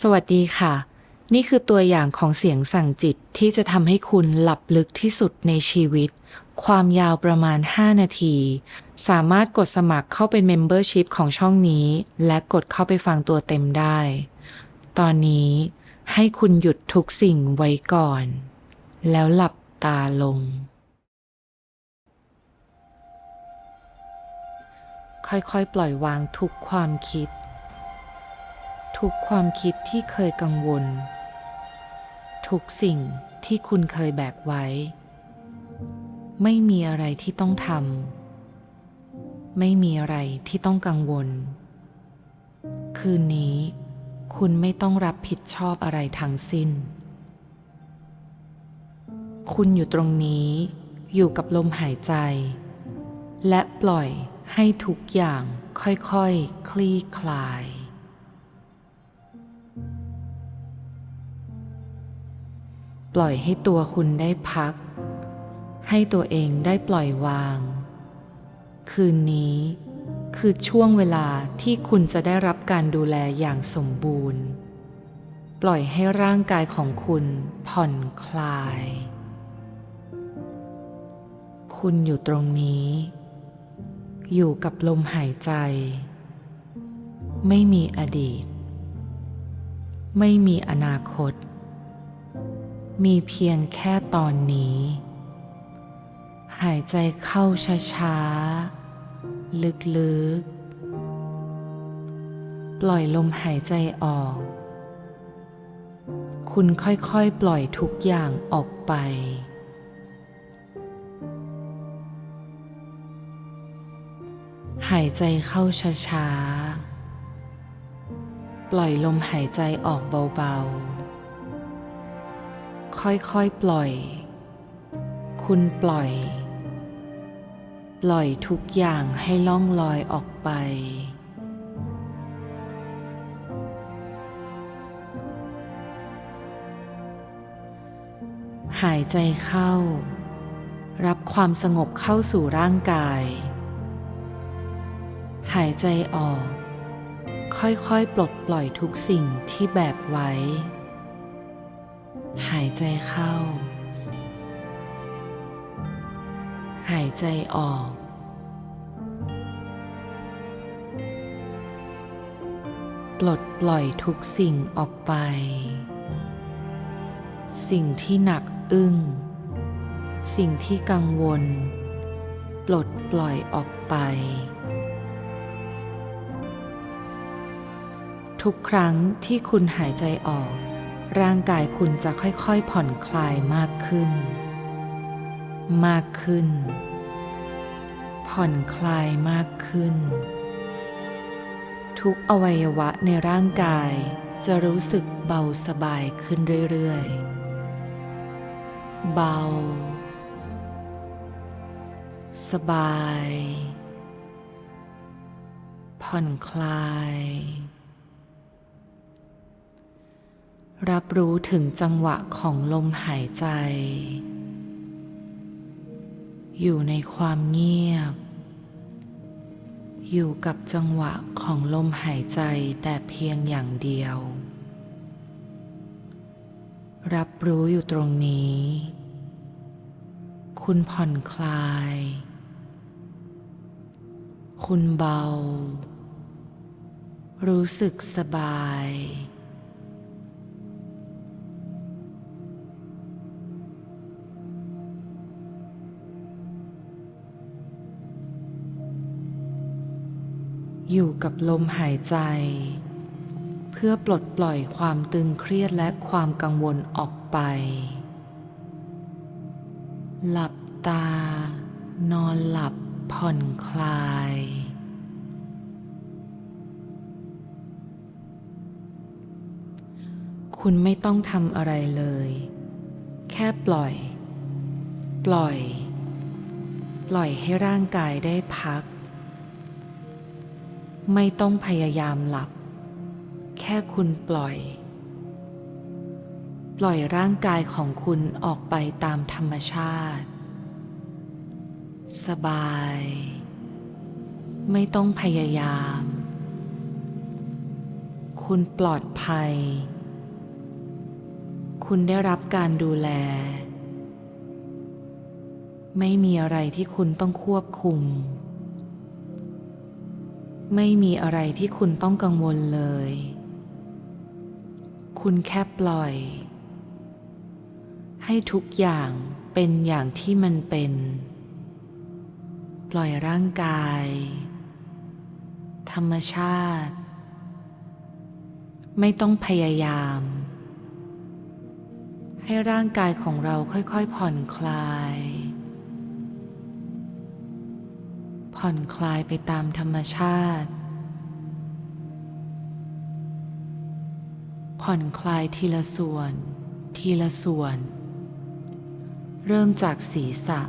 สวัสดีค่ะ นี่คือตัวอย่างของเสียงสั่งจิตที่จะทำให้คุณหลับลึกที่สุดในชีวิต ความยาวประมาณ 5 นาที สามารถกดสมัครเข้าเป็น Membership ของช่องนี้ และกดเข้าไปฟังตัวเต็มได้ ตอนนี้ให้คุณหยุดทุกสิ่งไว้ก่อน แล้วหลับตาลง ค่อยๆ ปล่อยวางทุกความคิด ทุกความคิดที่เคยกังวล ทุกสิ่งที่คุณเคยแบกไว้ ไม่มีอะไรที่ต้องทำไม่มีอะไรที่ต้องกังวล คืนนี้คุณไม่ต้องรับผิดชอบอะไรทั้งสิ้น คุณอยู่ตรงนี้อยู่กับลมหายใจ และปล่อยให้ทุกอย่างค่อยๆคลี่คลาย ปล่อยให้ตัวคุณได้พัก ให้ตัวเองได้ปล่อยวาง คืนนี้คือช่วงเวลาที่คุณจะได้รับการดูแลอย่างสมบูรณ์ ปล่อยให้ร่างกายของคุณผ่อนคลาย คุณอยู่ตรงนี้ อยู่กับลมหายใจ ไม่มีอดีต ไม่มีอนาคต มีเพียงแค่ตอนนี้ หายใจเข้าช้าๆ ลึกๆ ปล่อยลมหายใจออก คุณค่อยๆ ปล่อยทุกอย่างออกไป หายใจเข้าช้าๆ ปล่อยลมหายใจออกเบาๆ ค่อยๆปล่อย คุณปล่อย ปล่อยทุกอย่างให้ล่องลอยออกไป หายใจเข้า รับความสงบเข้าสู่ร่างกาย หายใจออก ค่อยๆ ปลดปล่อยทุกสิ่งที่แบกไว้ หายใจเข้า หายใจออก ปลดปล่อยทุกสิ่งออกไป สิ่งที่หนักอึ้ง สิ่งที่กังวล ปลดปล่อยออกไป ทุกครั้งที่คุณหายใจออก ร่างกายคุณจะค่อยๆผ่อนคลายมากขึ้น มากขึ้น ผ่อนคลายมากขึ้น ทุกอวัยวะในร่างกายจะรู้สึกเบาสบายขึ้นเรื่อยๆ เบา สบาย ผ่อนคลาย รับรู้ถึงจังหวะของลมหายใจ อยู่ในความเงียบ อยู่กับจังหวะของลมหายใจแต่เพียงอย่างเดียว รับรู้อยู่ตรงนี้ คุณผ่อนคลาย คุณเบา รู้สึกสบาย อยู่กับลมหายใจ เพื่อปลดปล่อยความตึงเครียดและความกังวลออกไป หลับตา นอนหลับผ่อนคลาย คุณไม่ต้องทำอะไรเลย แค่ปล่อย ปล่อย ปล่อยให้ร่างกายได้พัก ไม่ต้องพยายามหลับ แค่คุณปล่อย ปล่อยร่างกายของคุณออกไปตามธรรมชาติ สบาย ไม่ต้องพยายาม คุณปลอดภัย คุณได้รับการดูแล ไม่มีอะไรที่คุณต้องควบคุม ไม่มีอะไรที่คุณต้องกังวลเลย คุณแค่ปล่อย ให้ทุกอย่างเป็นอย่างที่มันเป็น ปล่อยร่างกาย ธรรมชาติ ไม่ต้องพยายาม ให้ร่างกายของเราค่อยๆผ่อนคลาย ผ่อนคลายไปตามธรรมชาติ ผ่อนคลายทีละส่วน ทีละส่วน เริ่มจากศีรษะ